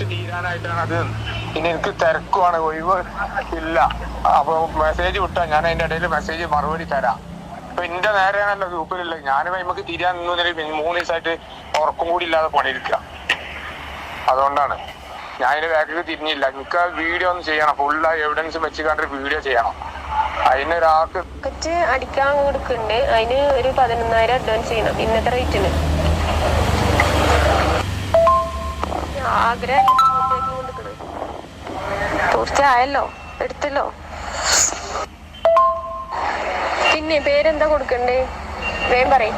Net തീരാനായിട്ടാണ് അത് പിന്നെ എനിക്ക് തിരക്കുമാണ് ഒഴിവ് ഇല്ല അപ്പൊ മെസ്സേജ് വിട്ടാ ഞാൻ അതിന്റെ ഇടയിൽ മെസ്സേജ് മറുപടി തരാം. അപ്പൊ എന്റെ നേരെയാണല്ലോ ഗ്രൂപ്പിലുള്ള ഞാൻ നമുക്ക് തിരിയാൻ നിന്നതിൽ മൂന്ന് ദിവസമായിട്ട് ഉറക്കം കൂടി ഇല്ലാതെ പണിയെടുക്കുക. അതുകൊണ്ടാണ്. ഞാൻ അതിന്റെ ബാക്കിൽ തിരിഞ്ഞില്ല. എനിക്ക് ആ വീഡിയോ ഒന്ന് ചെയ്യണം. ഫുള്ള് എവിഡൻസ് വെച്ച് കണ്ടൊരു വീഡിയോ ചെയ്യണം. അതിനൊരാൾക്ക് ഒരാൾക്ക് അടിക്കാൻ കൊടുക്കുന്നുണ്ട്. അതിന് ഒരു പതിനൊന്നായിരം അഡ്വാൻസ് ചെയ്യണം. ഇന്നത്തെ റേറ്റിന് തീർച്ചയായല്ലോ എടുത്തല്ലോ. പിന്നെ പേരെന്താ കൊടുക്കണ്ടേ? വേം പറയും.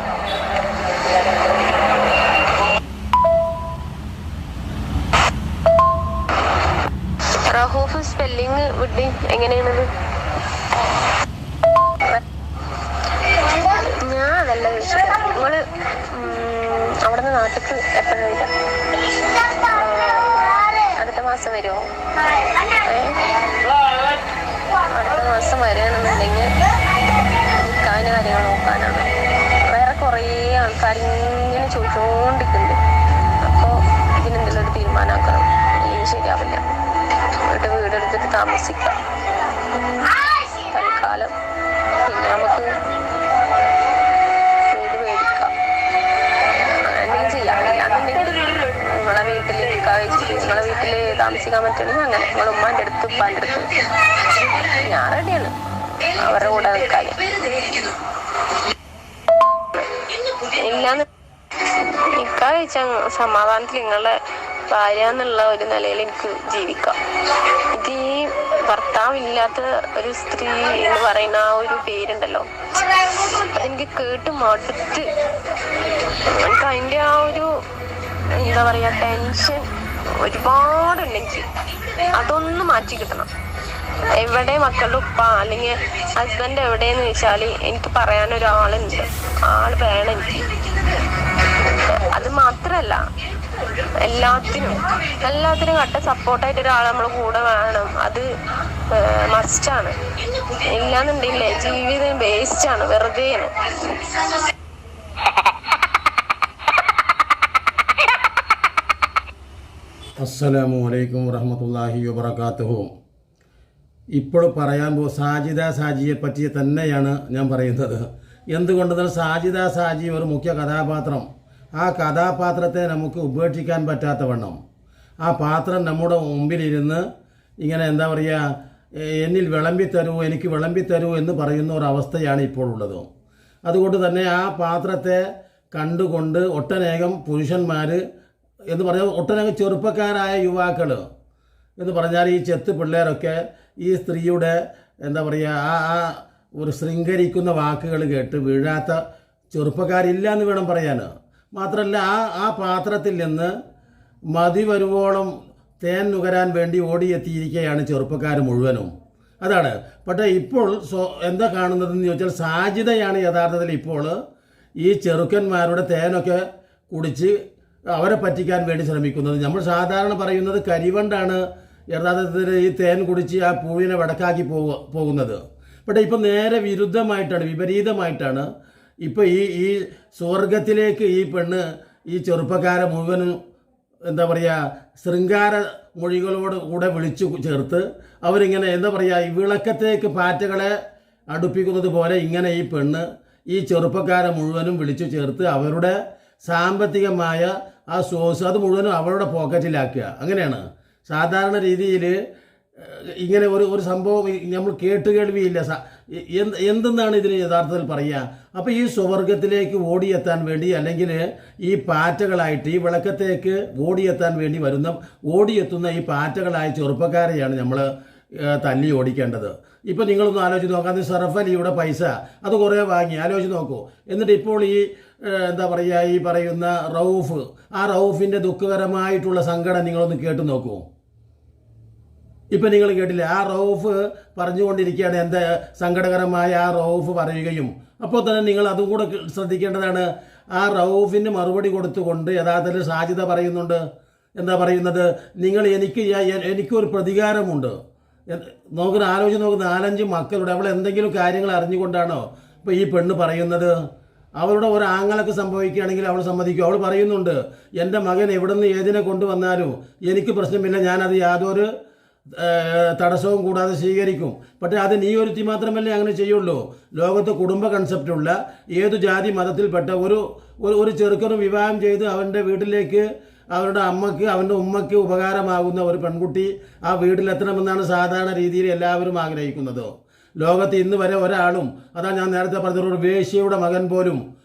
റഹൂഫ് സ്പെല്ലിങ് വിട്ടി എങ്ങനെയാണത്? ഞാൻ അതല്ല ചോദിച്ചത് നിങ്ങൾ അവിടെ നിന്ന് നാട്ടിക്ക് എപ്പോഴും മാസം വരുമോ അടുത്ത മാസം വരികയാണെന്നുണ്ടെങ്കിൽ നിൽക്കാന്റെ കാര്യങ്ങൾ നോക്കാനാണ്. വേറെ കുറേ ആൾക്കാർ ഇങ്ങനെ ചോദിച്ചുകൊണ്ടിരിക്കുന്നുണ്ട് അപ്പോൾ ഇതിനെന്തെങ്കിലും ഒരു തീരുമാനമാക്കണം ഇല്ലെങ്കിൽ ശരിയാവില്ല. വീട് വീടെടുത്തിട്ട് താമസിക്കാം. തൽക്കാലം താമസിക്കാൻ പറ്റണമെങ്കിൽ അങ്ങനെ ഞങ്ങൾ ഉമ്മാന്റെ അടുത്ത് ഉപ്പാന്റെ അടുത്ത് ഞാൻ റെഡിയാണ്. അവരുടെ കൂടെ നിൽക്കാൻ. ഇല്ലാന്ന് നിൽക്കാ ചോദിച്ചാൽ സമാധാനത്തിൽ നിങ്ങളുടെ ഭാര്യ എന്നുള്ള ഒരു നിലയിൽ എനിക്ക് ജീവിക്കാം. ഇത് ഈ ഭർത്താവില്ലാത്ത ഒരു സ്ത്രീ എന്ന് പറയുന്ന ആ ഒരു പേരുണ്ടല്ലോ. അതെനിക്ക് കേട്ട് മടുത്ത്. എനിക്ക് അതിന്റെ ആ ഒരു എന്താ പറയാ ടെൻഷൻ ഒരുപാടുണ്ട് അതൊന്നും മാറ്റി കിട്ടണം. എവിടെ മക്കളുടെ ഉപ്പ അല്ലെങ്കിൽ ഹസ്ബൻഡ് എവിടെയെന്ന് വെച്ചാൽ എനിക്ക് പറയാൻ ഒരാളുണ്ട്. ആൾ വേണം എനിക്ക്. അത് മാത്രല്ല എല്ലാത്തിനും എല്ലാത്തിനും കട്ട സപ്പോർട്ടായിട്ട് ഒരാൾ നമ്മളെ കൂടെ വേണം. അത് മസ്റ്റാണ് ഇല്ലാന്നുണ്ടെങ്കിലേ ജീവിതം വേസ്റ്റ് ആണ്. വെറുതെയാണ്. അസ്സലാമു അലൈക്കും വറഹമത്തല്ലാഹി വബർക്കാത്തുഹു ഇപ്പോൾ പറയാൻ പോ സാജിദ സാജിയെ പറ്റി തന്നെയാണ് ഞാൻ പറയുന്നത്. എന്തുകൊണ്ടെന്നാൽ സാജിദ സാജി ഒരു മുഖ്യ കഥാപാത്രം. ആ കഥാപാത്രത്തെ നമുക്ക് ഉപേക്ഷിക്കാൻ പറ്റാത്ത വണ്ണം. ആ പാത്രം നമ്മുടെ മുമ്പിലിരുന്ന് ഇങ്ങനെ എന്താ പറയുക എന്നിൽ വിളമ്പി തരൂ എനിക്ക് വിളമ്പി തരൂ എന്ന് പറയുന്ന ഒരു അവസ്ഥയാണ് ഇപ്പോൾ ഉള്ളത്. അതുകൊണ്ട് തന്നെ ആ പാത്രത്തെ കണ്ടുകൊണ്ട് ഒട്ടനേകം പുരുഷന്മാർ എന്ന് പറഞ്ഞാൽ ഒട്ടനവധി ചെറുപ്പക്കാരായ യുവാക്കൾ എന്ന് പറഞ്ഞാൽ ഈ ചെത്ത് പിള്ളേരൊക്കെ ഈ സ്ത്രീയുടെ എന്താ പറയുക ആ ആ ഒരു ശൃംഖരിക്കുന്ന വാക്കുകൾ കേട്ട് വീഴാത്ത ചെറുപ്പക്കാരില്ല എന്ന് വേണം പറയാൻ മാത്രമല്ല ആ ആ പാത്രത്തിൽ നിന്ന് മതി വരുവോളം തേൻ നുകരാൻ വേണ്ടി ഓടിയെത്തിയിരിക്കുകയാണ് ചെറുപ്പക്കാർ മുഴുവനും. അതാണ്. പക്ഷേ ഇപ്പോൾ സോ എന്താ കാണുന്നതെന്ന് ചോദിച്ചാൽ സാധ്യതയാണ് യഥാർത്ഥത്തിൽ ഇപ്പോൾ ഈ ചെറുക്കന്മാരുടെ തേനൊക്കെ കുടിച്ച് അവരെ പറ്റിക്കാൻ വേണ്ടി ശ്രമിക്കുന്നത്. നമ്മൾ സാധാരണ പറയുന്നത് കരിവണ്ടാണ് യഥാർത്ഥത്തിൽ ഈ തേൻ കുടിച്ച് ആ പൂവിനെ വടക്കാക്കി പോവുക പോകുന്നത്. പക്ഷേ ഇപ്പം നേരെ വിരുദ്ധമായിട്ടാണ് വിപരീതമായിട്ടാണ് ഇപ്പം ഈ ഈ സ്വർഗത്തിലേക്ക് ഈ പെണ്ണ് ഈ ചെറുപ്പക്കാരെ മുഴുവനും എന്താ പറയുക ശൃംഗാര മൊഴികളോട് കൂടെ വിളിച്ചു ചേർത്ത് അവരിങ്ങനെ എന്താ പറയുക ഈ വിളക്കത്തേക്ക് പാറ്റകളെ അടുപ്പിക്കുന്നത് പോലെ ഇങ്ങനെ ഈ പെണ്ണ് ഈ ചെറുപ്പക്കാരെ മുഴുവനും വിളിച്ചു ചേർത്ത് അവരുടെ സാമ്പത്തികമായ ആ സോസ് അത് മുഴുവനും അവരുടെ പോക്കറ്റിലാക്കുക അങ്ങനെയാണ്. സാധാരണ രീതിയിൽ ഇങ്ങനെ ഒരു ഒരു സംഭവം നമ്മൾ കേട്ടുകേൾവിയില്ല കേൾവിയില്ല. എന്ത് എന്തെന്നാണ് ഇതിന് യഥാർത്ഥത്തിൽ പറയുക? അപ്പോൾ ഈ സ്വവർഗത്തിലേക്ക് ഓടിയെത്താൻ വേണ്ടി അല്ലെങ്കിൽ ഈ പാറ്റകളായിട്ട് ഈ വിളക്കത്തേക്ക് ഓടിയെത്താൻ വേണ്ടി വരുന്ന ഓടിയെത്തുന്ന ഈ പാറ്റകളായ ചെറുപ്പക്കാരെയാണ് നമ്മൾ തല്ലി ഓടിക്കേണ്ടത്. ഇപ്പം നിങ്ങളൊന്ന് ആലോചിച്ച് നോക്കാം. അത് സർഫ് അലിയുടെ പൈസ. അത് കുറേ വാങ്ങി. ആലോചിച്ച് നോക്കൂ. എന്നിട്ട് ഇപ്പോൾ ഈ എന്താ പറയുക ഈ പറയുന്ന റൌഫ്. ആ റൌഫിന്റെ ദുഃഖകരമായിട്ടുള്ള സങ്കടം നിങ്ങളൊന്ന് കേട്ടു നോക്കൂ. ഇപ്പം നിങ്ങൾ കേട്ടില്ലേ ആ റൌഫ് പറഞ്ഞുകൊണ്ടിരിക്കുകയാണ് എന്താ സങ്കടകരമായ ആ റൌഫ് പറയുകയും. അപ്പോൾ തന്നെ നിങ്ങൾ അതും കൂടെ ശ്രദ്ധിക്കേണ്ടതാണ് ആ റൌഫിന് മറുപടി കൊടുത്തുകൊണ്ട് യഥാർത്ഥത്തിൽ സാധ്യത പറയുന്നുണ്ട്. എന്താ പറയുന്നത്? നിങ്ങൾ എനിക്ക് എനിക്കൊരു പ്രതികാരമുണ്ട്. നോക്കുന്ന ആലോചിച്ച് നോക്കുന്ന നാലഞ്ച് മക്കളുടെ അവൾ എന്തെങ്കിലും കാര്യങ്ങൾ അറിഞ്ഞുകൊണ്ടാണോ ഇപ്പോൾ ഈ പെണ്ണ് പറയുന്നത്? അവരുടെ ഒരു ആങ്ങളൊക്കെ സംഭവിക്കുകയാണെങ്കിൽ അവൾ സമ്മതിക്കും. അവൾ പറയുന്നുണ്ട് എന്റെ മകൻ എവിടുന്ന് ഏതിനെ കൊണ്ടുവന്നാലും എനിക്ക് പ്രശ്നമില്ല. ഞാനത് യാതൊരു തടസ്സവും കൂടാതെ സ്വീകരിക്കും. പക്ഷേ അത് നീ ഒരുത്തി മാത്രമല്ലേ അങ്ങനെ ചെയ്യുള്ളൂ. ലോകത്ത് കുടുംബ കൺസെപ്റ്റുള്ള ഏതു ജാതി മതത്തിൽപ്പെട്ട ഒരു ഒരു ചെറുക്കനും വിവാഹം ചെയ്ത് അവന്റെ വീട്ടിലേക്ക് അവരുടെ അമ്മയ്ക്ക് അവന്റെ ഉമ്മയ്ക്ക് ഉപകാരമാകുന്ന ഒരു പെൺകുട്ടി ആ വീട്ടിലെത്തണമെന്നാണ് സാധാരണ രീതിയിൽ എല്ലാവരും ആഗ്രഹിക്കുന്നത്. ലോകത്ത് ഇന്ന് വരെ ഒരാളും അതാ ഞാൻ നേരത്തെ പറഞ്ഞ ഒരു വേശ്യയുടെ മകൻ പോലും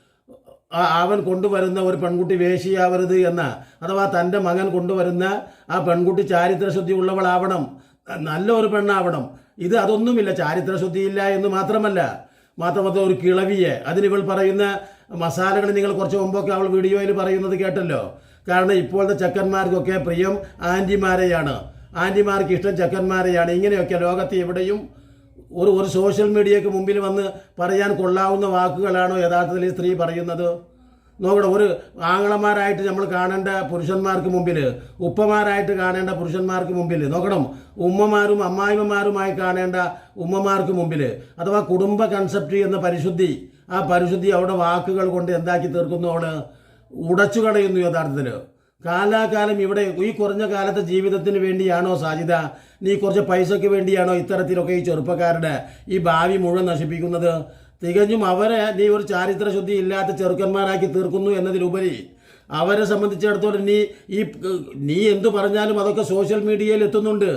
അവൻ കൊണ്ടുവരുന്ന ഒരു പെൺകുട്ടി വേശിയാവരുത് എന്ന അഥവാ തന്റെ മകൻ കൊണ്ടുവരുന്ന ആ പെൺകുട്ടി ചാരിത്രശുദ്ധി ഉള്ളവളാവണം നല്ല ഒരു പെണ്ണാവണം. ഇത് അതൊന്നുമില്ല ചാരിത്രശുദ്ധിയില്ല എന്ന് മാത്രമല്ല. മാത്രമല്ല ഒരു കിളവിയെ. അതിന് ഇവൾ പറയുന്ന മസാലകൾ നിങ്ങൾ കുറച്ച് മുമ്പൊക്കെ അവൾ വീഡിയോയിൽ പറയുന്നത് കേട്ടല്ലോ. കാരണം ഇപ്പോഴത്തെ ചെക്കന്മാർക്കൊക്കെ പ്രിയം ആന്റിമാരെയാണ്. ആന്റിമാർക്ക് ഇഷ്ടം ചെക്കന്മാരെയാണ്. ഇങ്ങനെയൊക്കെ ലോകത്ത് എവിടെയും ഒരു ഒരു സോഷ്യൽ മീഡിയക്ക് മുമ്പിൽ വന്ന് പറയാൻ കൊള്ളാവുന്ന വാക്കുകളാണോ യഥാർത്ഥത്തിൽ സ്ത്രീ പറയുന്നത്? നോക്കണം ഒരു ആങ്ങളമാരായിട്ട് നമ്മൾ കാണേണ്ട പുരുഷന്മാർക്ക് മുമ്പിൽ ഉപ്പമാരായിട്ട് കാണേണ്ട പുരുഷന്മാർക്ക് മുമ്പിൽ നോക്കണം ഉമ്മമാരും അമ്മായിമ്മമാരുമായി കാണേണ്ട ഉമ്മമാർക്ക് മുമ്പിൽ അഥവാ കുടുംബ കൺസെപ്റ്റ് എന്ന പരിശുദ്ധി ആ പരിശുദ്ധി അവിടെ വാക്കുകൾ കൊണ്ട് എന്താക്കി തീർക്കുന്നു ഉടച്ചു കളയുന്നു യഥാർത്ഥത്തിൽ കാലാകാലം ഇവിടെ ഈ കുറഞ്ഞ കാലത്തെ ജീവിതത്തിന് വേണ്ടിയാണോ സാജിത നീ കുറച്ച് പൈസയ്ക്ക് വേണ്ടിയാണോ ഇത്തരത്തിലൊക്കെ ഈ ചെറുപ്പക്കാരുടെ ഈ ഭാവി മുഴുവൻ നശിപ്പിക്കുന്നത്? തികഞ്ഞും അവരെ നീ ഒരു ചാരിത്ര ശുദ്ധി ഇല്ലാത്ത ചെറുക്കന്മാരാക്കി തീർക്കുന്നു എന്നതിലുപരി അവരെ സംബന്ധിച്ചിടത്തോളം നീ ഈ നീ എന്തു പറഞ്ഞാലും അതൊക്കെ സോഷ്യൽ മീഡിയയിൽ എത്തുന്നുണ്ട്.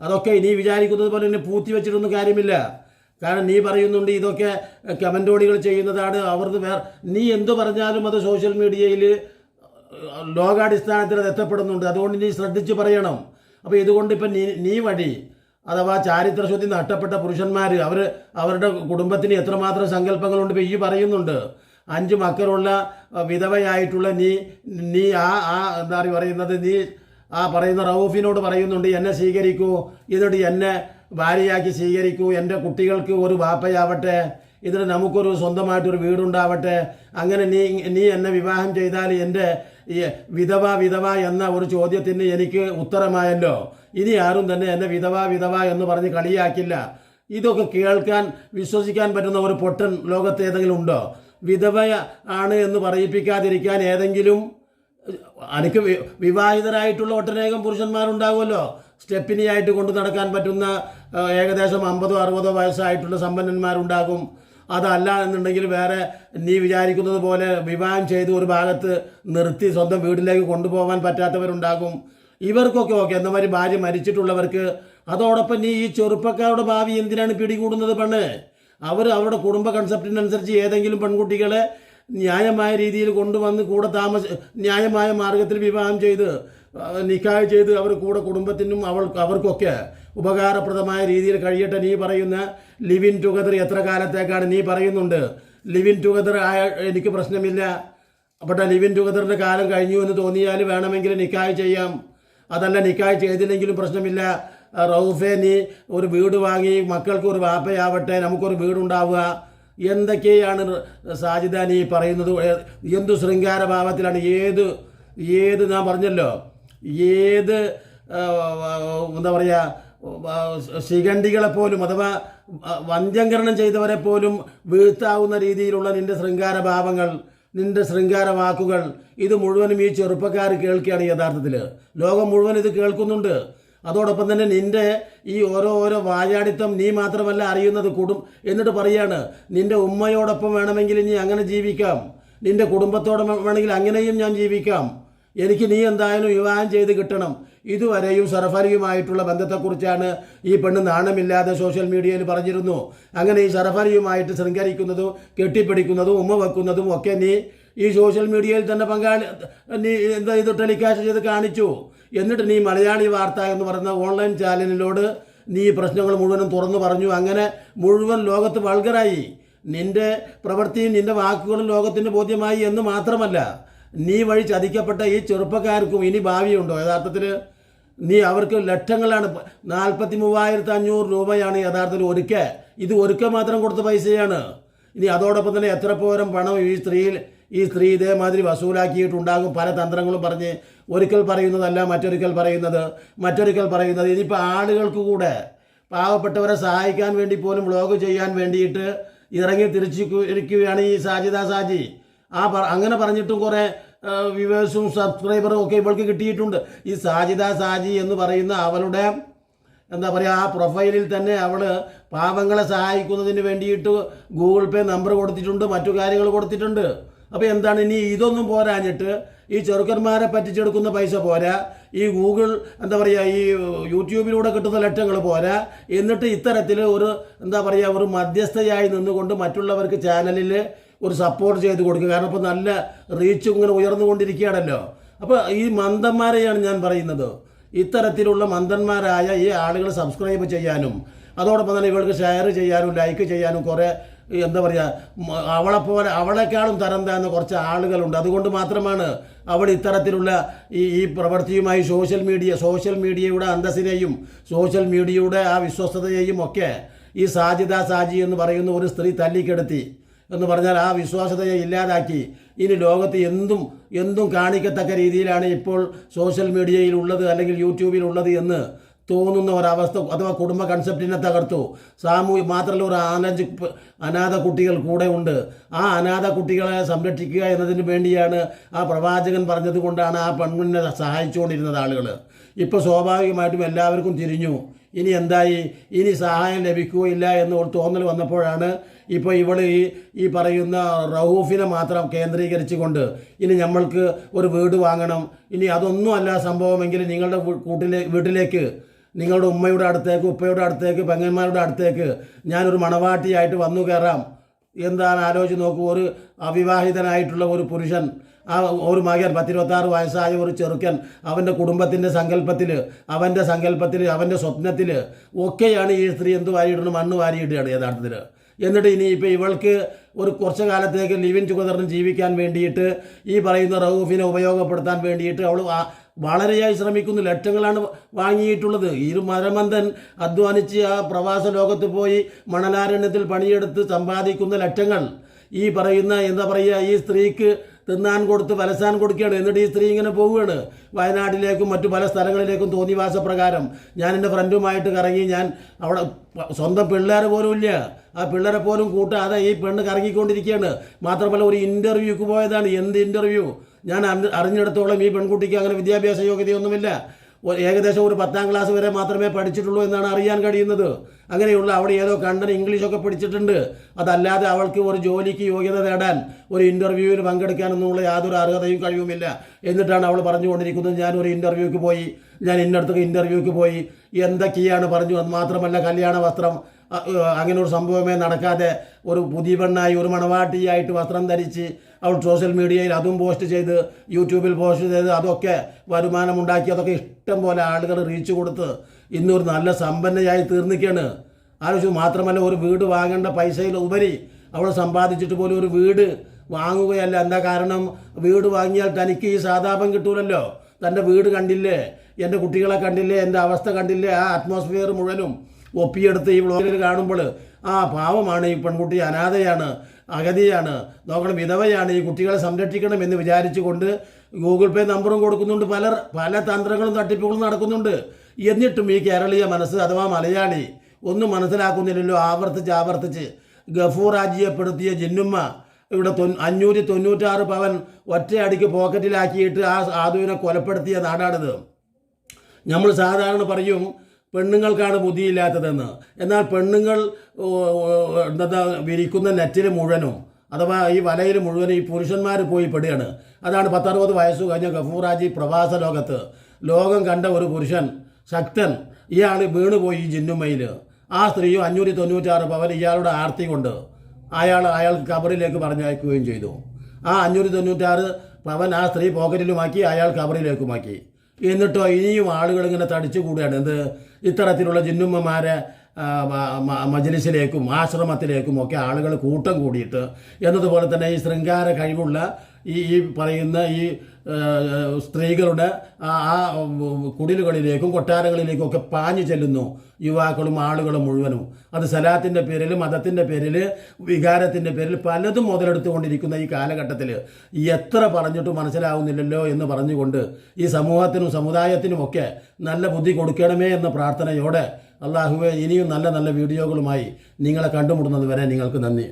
അതൊക്കെ നീ വിചാരിക്കുന്നത് പോലെ തന്നെ പൂത്തി വെച്ചിട്ടൊന്നും കാര്യമില്ല. കാരണം നീ പറയുന്നുണ്ട് ഇതൊക്കെ കമന്റോടികൾ ചെയ്യുന്നതാണ്. അവർ വേറെ നീ എന്തു പറഞ്ഞാലും അത് സോഷ്യൽ മീഡിയയിൽ ലോകാടിസ്ഥാനത്തിൽ അത് എത്തപ്പെടുന്നുണ്ട്. അതുകൊണ്ട് നീ ശ്രദ്ധിച്ച് പറയണം. അപ്പോൾ ഇതുകൊണ്ട് ഇപ്പം നീ നീ വഴി അഥവാ ചാരിത്രശുദ്ധി നഷ്ടപ്പെട്ട പുരുഷന്മാർ അവർ അവരുടെ കുടുംബത്തിന് എത്രമാത്രം സങ്കല്പങ്ങളുണ്ട് ഇപ്പം ഈ പറയുന്നുണ്ട്. അഞ്ച് മക്കളുള്ള വിധവയായിട്ടുള്ള നീ നീ ആ ആ എന്താ പറയുന്നത് നീ ആ പറയുന്ന റൌഫിനോട് പറയുന്നുണ്ട് എന്നെ സ്വീകരിക്കൂ. ഇതോട് എന്നെ ഭാര്യയാക്കി സ്വീകരിക്കൂ. എന്റെ കുട്ടികൾക്ക് ഒരു വാപ്പയാവട്ടെ. ഇതിന് നമുക്കൊരു സ്വന്തമായിട്ടൊരു വീടുണ്ടാവട്ടെ. അങ്ങനെ നീ നീ എന്നെ വിവാഹം ചെയ്താൽ എന്റെ ഈ വിധവ വിധവ എന്ന ഒരു ചോദ്യത്തിന് എനിക്ക് ഉത്തരമായല്ലോ. ഇനി ആരും തന്നെ എന്നെ വിധവ വിധവ എന്ന് പറഞ്ഞ് കളിയാക്കില്ല. ഇതൊക്കെ കേൾക്കാൻ വിശ്വസിക്കാൻ പറ്റുന്ന ഒരു പൊട്ടൻ ലോകത്ത് ഏതെങ്കിലും ഉണ്ടോ? വിധവ ആണ് എന്ന് പറയിപ്പിക്കാതിരിക്കാൻ ഏതെങ്കിലും എനിക്ക് വിവാഹിതരായിട്ടുള്ള ഒട്ടനേകം പുരുഷന്മാരുണ്ടാകുമല്ലോ സ്റ്റെപ്പിനി ആയിട്ട് കൊണ്ടു നടക്കാൻ പറ്റുന്ന ഏകദേശം അമ്പതോ അറുപതോ വയസ്സായിട്ടുള്ള സമ്പന്നന്മാരുണ്ടാകും. അതല്ല എന്നുണ്ടെങ്കിൽ വേറെ നീ വിചാരിക്കുന്നത് പോലെ വിവാഹം ചെയ്ത് ഒരു ഭാഗത്ത് നിർത്തി സ്വന്തം വീട്ടിലേക്ക് കൊണ്ടുപോകാൻ പറ്റാത്തവരുണ്ടാകും. ഇവർക്കൊക്കെ ഓക്കെ. എന്ന മാതിരി ഭാര്യ മരിച്ചിട്ടുള്ളവർക്ക് അതോടൊപ്പം നീ ഈ ചെറുപ്പക്കാരുടെ ഭാവി എന്തിനാണ് പിടികൂടുന്നത് പെണ്ണ്? അവർ അവരുടെ കുടുംബ കൺസെപ്റ്റിനനുസരിച്ച് ഏതെങ്കിലും പെൺകുട്ടികളെ ന്യായമായ രീതിയിൽ കൊണ്ടുവന്ന് കൂടെ താമസ ന്യായമായ മാർഗത്തിൽ വിവാഹം ചെയ്ത് നിക്കാഹ് ചെയ്ത് അവർ കൂടെ കുടുംബത്തിനും അവൾ അവർക്കൊക്കെ ഉപകാരപ്രദമായ രീതിയിൽ കഴിയട്ടെ നീ പറയുന്ന ലിവിൻ ടുഗദർ എത്ര കാലത്തേക്കാണ് നീ പറയുന്നുണ്ട്? ലിവിൻ ടുഗദർ ആയ എനിക്ക് പ്രശ്നമില്ല. അപ്പോൾ ലിവിൻ ടുഗദറിന്റെ കാലം കഴിഞ്ഞു എന്ന് തോന്നിയാൽ വേണമെങ്കിൽ നിക്കാഹ് ചെയ്യാം. അതല്ല നിക്കാഹ് ചെയ്തില്ലെങ്കിലും പ്രശ്നമില്ല. റൗഫെ നീ ഒരു വീട് വാങ്ങി മക്കൾക്ക് ഒരു വാപ്പയാവട്ടെ നമുക്കൊരു വീടുണ്ടാവുക. എന്തൊക്കെയാണ് സാജിദ നീ പറയുന്നത്? എന്തു ശൃംഗാരഭാവത്തിലാണ്? ഏത് ഏത് ഞാൻ പറഞ്ഞല്ലോ. ഏത് എന്താ പറയുക ശിഖണ്ഡികളെ പോലും അഥവാ വഞ്ചംകരണം ചെയ്തവരെ പോലും വീഴ്ത്താവുന്ന രീതിയിലുള്ള നിന്റെ ശൃംഗാരഭാവങ്ങൾ നിന്റെ ശൃംഗാര വാക്കുകൾ ഇത് മുഴുവനും ഈ ചെറുപ്പക്കാർ കേൾക്കുകയാണ് യഥാർത്ഥത്തിൽ ലോകം മുഴുവൻ ഇത് കേൾക്കുന്നുണ്ട്. അതോടൊപ്പം തന്നെ നിന്റെ ഈ ഓരോ ഓരോ വായാടിത്തം നീ മാത്രമല്ല അറിയുന്നത് കൂടും എന്നിട്ട് പറയാണ് നിന്റെ ഉമ്മയോടൊപ്പം വേണമെങ്കിൽ നീ അങ്ങനെ ജീവിക്കാം. നിന്റെ കുടുംബത്തോടെ വേണമെങ്കിൽ അങ്ങനെയും ഞാൻ ജീവിക്കാം. എനിക്ക് നീ എന്തായാലും വിവാഹം ചെയ്ത് കിട്ടണം. ഇതുവരെയും സറഫറിയുമായിട്ടുള്ള ബന്ധത്തെക്കുറിച്ചാണ് ഈ പെണ്ണ് നാണമില്ലാതെ സോഷ്യൽ മീഡിയയിൽ പറഞ്ഞിരുന്നു. അങ്ങനെ ഈ സറഫറിയുമായിട്ട് ശൃംഗരിക്കുന്നതും കെട്ടിപ്പിടിക്കുന്നതും ഉമ്മ വെക്കുന്നതും ഒക്കെ നീ ഈ സോഷ്യൽ മീഡിയയിൽ തന്നെ പങ്കാളി നീ എന്താ ഇത് ടെലികാസ്റ്റ് ചെയ്ത് കാണിച്ചു. എന്നിട്ട് നീ മലയാളി വാർത്ത എന്ന് പറയുന്ന ഓൺലൈൻ ചാനലിനോട് നീ പ്രശ്നങ്ങൾ മുഴുവനും തുറന്നു പറഞ്ഞു. അങ്ങനെ മുഴുവൻ ലോകത്ത് വൾഗറായി. നിന്റെ പ്രവൃത്തിയും നിന്റെ വാക്കുകളും ലോകത്തിന് ബോധ്യമായി എന്ന് മാത്രമല്ല നീ വഴി ചതിക്കപ്പെട്ട ഈ ചെറുപ്പക്കാർക്കും ഇനി ഭാവിയുണ്ടോ? യഥാർത്ഥത്തിൽ നീ അവർക്ക് ലക്ഷങ്ങളാണ്. നാൽപ്പത്തി മൂവായിരത്തി അഞ്ഞൂറ് രൂപയാണ് യഥാർത്ഥത്തിൽ ഒരുക്ക. ഇത് ഒരുക്ക മാത്രം കൊടുത്ത പൈസയാണ്. ഇനി അതോടൊപ്പം തന്നെ എത്ര പോരം പണം ഈ സ്ത്രീയിൽ ഈ സ്ത്രീ ഇതേമാതിരി വസൂലാക്കിയിട്ടുണ്ടാകും പല തന്ത്രങ്ങളും പറഞ്ഞ് ഒരിക്കൽ പറയുന്നതല്ല മറ്റൊരിക്കൽ പറയുന്നത് മറ്റൊരിക്കൽ പറയുന്നത്. ഇനിയിപ്പോൾ ആളുകൾക്ക് കൂടെ പാവപ്പെട്ടവരെ സഹായിക്കാൻ വേണ്ടി പോലും വ്ളോഗ് ചെയ്യാൻ വേണ്ടിയിട്ട് ഇറങ്ങി തിരിച്ചിരിക്കുകയാണ് ഈ സാജിദ സാജി. ആ അങ്ങനെ പറഞ്ഞിട്ടും കുറേ വ്യൂവേഴ്സും സബ്സ്ക്രൈബറും ഒക്കെ ഇവൾക്ക് കിട്ടിയിട്ടുണ്ട്. ഈ സാജിദ സാജി എന്ന് പറയുന്ന അവളുടെ എന്താ പറയുക ആ പ്രൊഫൈലിൽ തന്നെ അവൾ പാവങ്ങളെ സഹായിക്കുന്നതിന് വേണ്ടിയിട്ട് ഗൂഗിൾ പേ നമ്പർ കൊടുത്തിട്ടുണ്ട് മറ്റു കാര്യങ്ങൾ കൊടുത്തിട്ടുണ്ട്. അപ്പോൾ എന്താണ് ഇനി ഇതൊന്നും പോരാഞ്ഞിട്ട് ഈ ചെറുക്കന്മാരെ പറ്റിച്ചെടുക്കുന്ന പൈസ പോരാ ഈ ഗൂഗിൾ എന്താ പറയുക ഈ യൂട്യൂബിലൂടെ കിട്ടുന്ന ലക്ഷങ്ങൾ പോരാ എന്നിട്ട് ഇത്തരത്തിൽ ഒരു എന്താ പറയുക ഒരു മധ്യസ്ഥയായി നിന്നുകൊണ്ട് മറ്റുള്ളവർക്ക് ചാനലിൽ ഒരു സപ്പോർട്ട് ചെയ്ത് കൊടുക്കുക കാരണം ഇപ്പോൾ നല്ല റീച്ച് ഇങ്ങനെ ഉയർന്നുകൊണ്ടിരിക്കുകയാണല്ലോ. അപ്പോൾ ഈ മന്ദന്മാരെയാണ് ഞാൻ പറയുന്നത്. ഇത്തരത്തിലുള്ള മന്ദന്മാരായ ഈ ആളുകൾ സബ്സ്ക്രൈബ് ചെയ്യാനും അതോടൊപ്പം തന്നെ ഇവർക്ക് ഷെയർ ചെയ്യാനും ലൈക്ക് ചെയ്യാനും കുറേ എന്താ പറയുക അവളെ അവളെപ്പോലെ അവളെക്കാളും തരം കുറച്ച് ആളുകളുണ്ട്. അതുകൊണ്ട് മാത്രമാണ് അവൾ ഇത്തരത്തിലുള്ള ഈ ഈ പ്രവൃത്തിയുമായി സോഷ്യൽ മീഡിയ സോഷ്യൽ മീഡിയയുടെ അന്തസ്സിനെയും സോഷ്യൽ മീഡിയയുടെ ആ വിശ്വസ്തതയെയും ഒക്കെ ഈ സാജിദ സാജി എന്ന് പറയുന്ന ഒരു സ്ത്രീ തല്ലിക്കെടുത്തി. എന്ന് പറഞ്ഞാൽ ആ വിശ്വാസതയെ ഇല്ലാതാക്കി. ഇനി ലോകത്ത് എന്തും എന്തും കാണിക്കത്തക്ക രീതിയിലാണ് ഇപ്പോൾ സോഷ്യൽ മീഡിയയിൽ ഉള്ളത് അല്ലെങ്കിൽ യൂട്യൂബിൽ ഉള്ളത് എന്ന് തോന്നുന്ന ഒരവസ്ഥ അഥവാ കുടുംബ കൺസെപ്റ്റിനെ തകർത്തു. സാമൂഹ്യ മാത്രമല്ല ഒരു ആനഞ്ച് അനാഥ കുട്ടികൾ കൂടെ ഉണ്ട്. ആ അനാഥ കുട്ടികളെ സംരക്ഷിക്കുക എന്നതിന് വേണ്ടിയാണ് ആ പ്രവാചകൻ പറഞ്ഞതുകൊണ്ടാണ് ആ പെൺകുഞ്ഞിനെ സഹായിച്ചുകൊണ്ടിരുന്നത് ആളുകൾ ഇപ്പോൾ സ്വാഭാവികമായിട്ടും എല്ലാവർക്കും തിരിഞ്ഞു. ഇനി എന്തായി? ഇനി സഹായം ലഭിക്കുകയില്ല എന്ന് തോന്നൽ വന്നപ്പോഴാണ് ഇപ്പോൾ ഇവൾ ഈ ഈ പറയുന്ന റഹൂഫിനെ മാത്രം കേന്ദ്രീകരിച്ചുകൊണ്ട് ഇനി നമ്മൾക്ക് ഒരു വീട് വാങ്ങണം. ഇനി അതൊന്നും അല്ല സംഭവമെങ്കിൽ നിങ്ങളുടെ കൂട്ടിലെ വീട്ടിലേക്ക് നിങ്ങളുടെ ഉമ്മയുടെ അടുത്തേക്ക് ഉപ്പയുടെ അടുത്തേക്ക് പെങ്ങന്മാരുടെ അടുത്തേക്ക് ഞാനൊരു മണവാട്ടിയായിട്ട് വന്നു കയറാം. എന്താണ് ആലോചിച്ച് നോക്കൂ ഒരു അവിവാഹിതനായിട്ടുള്ള ഒരു പുരുഷൻ ആ ഒരു മകൻ പത്തിരുപത്താറ് വയസ്സായ ഒരു ചെറുക്കൻ അവന്റെ കുടുംബത്തിന്റെ സങ്കല്പത്തിൽ അവന്റെ സങ്കല്പത്തിൽ അവന്റെ സ്വപ്നത്തിൽ ഒക്കെയാണ് ഈ സ്ത്രീ എന്ത് വാരിയിടുന്നത് മണ്ണ് വാരിയിടുകയാണ് യഥാർത്ഥത്തിൽ എന്നിട്ട് ഇനി ഇപ്പോൾ ഇവൾക്ക് ഒരു കുറച്ച് കാലത്തേക്ക് ലിവിൻ ടുഗദറിന് ജീവിക്കാൻ വേണ്ടിയിട്ട് ഈ പറയുന്ന റൗഫിനെ ഉപയോഗപ്പെടുത്താൻ വേണ്ടിയിട്ട് അവൾ വളരെയായി ശ്രമിക്കുന്നു. ലക്ഷങ്ങളാണ് വാങ്ങിയിട്ടുള്ളത്. ഈ മരമന്ദൻ അധ്വാനിച്ച് ആ പ്രവാസ ലോകത്ത് പോയി മണലാരണ്യത്തിൽ പണിയെടുത്ത് സമ്പാദിക്കുന്ന ലക്ഷങ്ങൾ. ഈ പറയുന്ന എന്താ പറയുക ഈ സ്ത്രീക്ക് തിന്നാൻ കൊടുത്ത് വലസാൻ കൊടുക്കുകയാണ്. എന്നിട്ട് ഈ സ്ത്രീ ഇങ്ങനെ പോവുകയാണ്. വയനാട്ടിലേക്കും മറ്റു പല സ്ഥലങ്ങളിലേക്കും തോന്നിവാസ പ്രകാരം ഞാൻ എന്റെ ഫ്രണ്ടുമായിട്ട് കറങ്ങി ഞാൻ അവിടെ സ്വന്തം പിള്ളേർ പോലും ഇല്ല. ആ പിള്ളേരെ പോലും കൂട്ടാതെ ഈ പെണ്ണ് കറങ്ങിക്കൊണ്ടിരിക്കുകയാണ്. മാത്രമല്ല ഒരു ഇന്റർവ്യൂക്ക് പോയതാണ്. എന്ത് ഇന്റർവ്യൂ ഞാൻ അറിഞ്ഞെടുത്തോളം ഈ പെൺകുട്ടിക്ക് അങ്ങനെ വിദ്യാഭ്യാസ യോഗ്യതയൊന്നുമില്ല. ഏകദേശം ഒരു പത്താം ക്ലാസ് വരെ മാത്രമേ പഠിച്ചിട്ടുള്ളൂ എന്നാണ് അറിയാൻ കഴിയുന്നത്. അങ്ങനെയുള്ള അവിടെ ഏതോ കണ്ടൻ ഇംഗ്ലീഷൊക്കെ പഠിച്ചിട്ടുണ്ട്. അതല്ലാതെ അവൾക്ക് ഒരു ജോലിക്ക് യോഗ്യത നേടാൻ ഒരു ഇന്റർവ്യൂവിൽ പങ്കെടുക്കാനൊന്നുമുള്ള യാതൊരു അർഹതയും കഴിവുമില്ല എന്നിട്ടാണ് അവൾ പറഞ്ഞുകൊണ്ടിരിക്കുന്നത്. ഞാൻ ഒരു ഇന്റർവ്യൂക്ക് പോയി. ഞാൻ ഇന്നടത്തേക്ക് ഇന്റർവ്യൂക്ക് പോയി. എന്തൊക്കെയാണ് പറഞ്ഞു? അത് മാത്രമല്ല കല്യാണ വസ്ത്രം അങ്ങനെ ഒരു സംഭവമേ നടക്കാതെ ഒരു പുതിയ പെണ്ണായി ഒരു മണവാട്ടിയായിട്ട് വസ്ത്രം ധരിച്ച് അവൾ സോഷ്യൽ മീഡിയയിൽ അതും പോസ്റ്റ് ചെയ്ത് യൂട്യൂബിൽ പോസ്റ്റ് ചെയ്ത് അതൊക്കെ വരുമാനമുണ്ടാക്കി അതൊക്കെ ഇഷ്ടം പോലെ ആളുകൾ റീച്ച് കൊടുത്ത് ഇന്നൊരു നല്ല സമ്പന്നയായി തീർന്നിക്കുകയാണ് ആലോചിച്ചു മാത്രമല്ല ഒരു വീട് വാങ്ങേണ്ട പൈസയിൽ ഉപരി അവൾ സമ്പാദിച്ചിട്ട് പോലും ഒരു വീട് വാങ്ങുകയല്ല. എന്താ കാരണം? വീട് വാങ്ങിയാൽ തനിക്ക് ഈ സാതാപം കിട്ടൂലല്ലോ. തന്റെ വീട് കണ്ടില്ലേ? എന്റെ കുട്ടികളെ കണ്ടില്ലേ? എന്റെ അവസ്ഥ കണ്ടില്ലേ? ആ അറ്റ്മോസ്ഫിയർ മുഴുവനും ഒപ്പിയെടുത്ത് ഈ വ്ളോഗിൽ കാണുമ്പോൾ ആ പാവമാണ് ഈ പെൺകുട്ടി അനാഥയാണ് അഗതിയാണ് നോക്കണം വിധവയാണ് ഈ കുട്ടികളെ സംരക്ഷിക്കണം എന്ന് വിചാരിച്ചുകൊണ്ട് ഗൂഗിൾ പേ നമ്പറും കൊടുക്കുന്നുണ്ട്. പല പല തന്ത്രങ്ങളും തട്ടിപ്പുകളും നടക്കുന്നുണ്ട്. എന്നിട്ടും ഈ കേരളീയ മനസ്സ് അഥവാ മലയാളി ഒന്നും മനസ്സിലാക്കുന്നില്ലല്ലോ. ആവർത്തിച്ച് ആവർത്തിച്ച് ഗഫൂർ രാജ്യപ്പെടുത്തിയ ജിന്നുമ്മ ഇവിടെ തൊ അഞ്ഞൂറ്റി തൊണ്ണൂറ്റാറ് പവൻ ഒറ്റയടിക്ക് പോക്കറ്റിലാക്കിയിട്ട് ആ സാധുവിനെ കൊലപ്പെടുത്തിയ നാടാണിത്. നമ്മൾ സാധാരണ പറയും പെണ്ണുങ്ങൾക്കാണ് ബുദ്ധിയില്ലാത്തതെന്ന്. എന്നാൽ പെണ്ണുങ്ങൾ എന്താ വിരിക്കുന്ന നെറ്റിൽ മുഴുവനും അഥവാ ഈ വലയിൽ മുഴുവനും ഈ പുരുഷന്മാർ പോയി പെടുകയാണ്. അതാണ് പത്തറുപത് വയസ്സ് കഴിഞ്ഞ ഗഫൂറാജി പ്രവാസ ലോകത്ത് ലോകം കണ്ട ഒരു പുരുഷൻ ശക്തൻ. ഇയാൾ വീണുപോയി ഈ ജിന്നുമ്മയിൽ ആ സ്ത്രീയും അഞ്ഞൂറ്റി തൊണ്ണൂറ്റാറ് പവൻ ഇയാളുടെ ആർത്തി കൊണ്ട് അയാൾ അയാൾക്ക് കബറിലേക്ക് പറഞ്ഞയക്കുകയും ചെയ്തു. ആ അഞ്ഞൂറ്റി തൊണ്ണൂറ്റാറ് പവൻ ആ സ്ത്രീ പോക്കറ്റിലുമാക്കി അയാൾ കബറിലേക്കുമാക്കി. എന്നിട്ടോ ഇനിയും ആളുകൾ ഇങ്ങനെ തടിച്ചു കൂടുകയാണ് എന്ത്? ഇത്തരത്തിലുള്ള ജിന്നുമ്മമാരെ മജലിസിലേക്കും ആശ്രമത്തിലേക്കും ഒക്കെ ആളുകൾ കൂട്ടം കൂടിയിട്ട് എന്നതുപോലെ തന്നെ ഈ ശൃംഗാര കഴിവുള്ള ഈ ഈ പറയുന്ന ഈ സ്ത്രീകളുടെ ആ കുടിലുകളിലേക്കും കൊട്ടാരങ്ങളിലേക്കും ഒക്കെ പാഞ്ഞു ചെല്ലുന്നു യുവാക്കളും ആളുകളും മുഴുവനും. അത് സലാത്തിന്റെ പേരിൽ മതത്തിന്റെ പേരിൽ വികാരത്തിന്റെ പേരിൽ പലതും മുതലെടുത്തുകൊണ്ടിരിക്കുന്ന ഈ കാലഘട്ടത്തിൽ എത്ര പറഞ്ഞിട്ടും മനസ്സിലാവുന്നില്ലല്ലോ എന്ന് പറഞ്ഞുകൊണ്ട് ഈ സമൂഹത്തിനും സമുദായത്തിനുമൊക്കെ നല്ല ബുദ്ധി കൊടുക്കണമേ എന്ന പ്രാർത്ഥനയോടെ അള്ളാഹുവെ ഇനിയും നല്ല നല്ല വീഡിയോകളുമായി നിങ്ങളെ കണ്ടുമുട്ടുന്നത് വരെ നിങ്ങൾക്ക് നന്ദി.